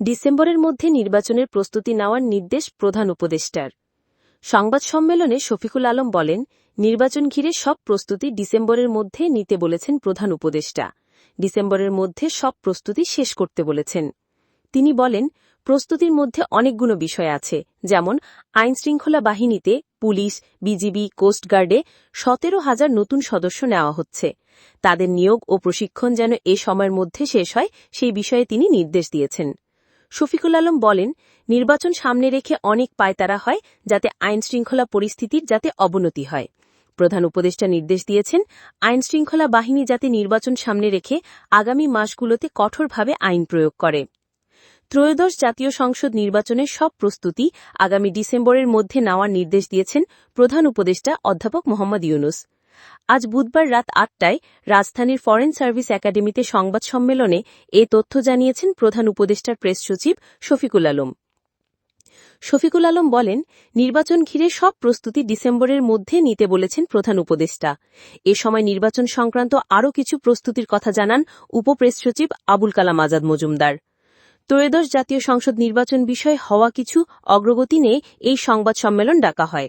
ডিসেম্বরের মধ্যে নির্বাচনের প্রস্তুতি নেওয়ার নির্দেশ প্রধান উপদেষ্টার। সংবাদ সম্মেলনে শফিকুল আলম বলেন, নির্বাচন ঘিরে সব প্রস্তুতি ডিসেম্বরের মধ্যে নিতে বলেছেন প্রধান উপদেষ্টা। ডিসেম্বরের মধ্যে সব প্রস্তুতি শেষ করতে বলেছেন। তিনি বলেন, প্রস্তুতির মধ্যে অনেকগুলো বিষয় আছে, যেমন আইনশৃঙ্খলা বাহিনীতে পুলিশ, বিজিবি কোস্টগার্ডে সতেরো হাজার নতুন সদস্য নেওয়া হচ্ছে। তাদের নিয়োগ ও প্রশিক্ষণ যেন এ সময়ের মধ্যে শেষ হয়, সেই বিষয়ে তিনি নির্দেশ দিয়েছেন। শফিকুল আলম বলেন, নির্বাচন সামনে রেখে অনেক পায়তারা হয় যাতে আইনশৃঙ্খলা পরিস্থিতির যাতে অবনতি হয়। প্রধান উপদেষ্টা নির্দেশ দিয়েছেন, আইনশৃঙ্খলা বাহিনী যাতে নির্বাচন সামনে রেখে আগামী মাসগুলোতে কঠোরভাবে আইন প্রয়োগ করে। ত্রয়োদশ জাতীয় সংসদ নির্বাচনের সব প্রস্তুতি আগামী ডিসেম্বরের মধ্যে নেওয়ার নির্দেশ দিয়েছেন প্রধান উপদেষ্টা অধ্যাপক মোহাম্মদ ইউনুস। আজ বুধবার রাত আটটায় রাজধানীর ফরেন সার্ভিস একাডেমিতে সংবাদ সম্মেলনে এ তথ্য জানিয়েছেন প্রধান উপদেষ্টার প্রেস সচিব শফিকুল আলম। শফিকুল আলম বলেন, নির্বাচন ঘিরে সব প্রস্তুতি ডিসেম্বরের মধ্যে নিতে বলেছেন প্রধান উপদেষ্টা। এ সময় নির্বাচন সংক্রান্ত আরও কিছু প্রস্তুতির কথা জানান উপপ্রেস সচিব আবুল কালাম আজাদ মজুমদার। ত্রয়োদশ জাতীয় সংসদ নির্বাচন বিষয়ে হওয়া কিছু অগ্রগতি নিয়ে এই সংবাদ সম্মেলন ডাকা হয়।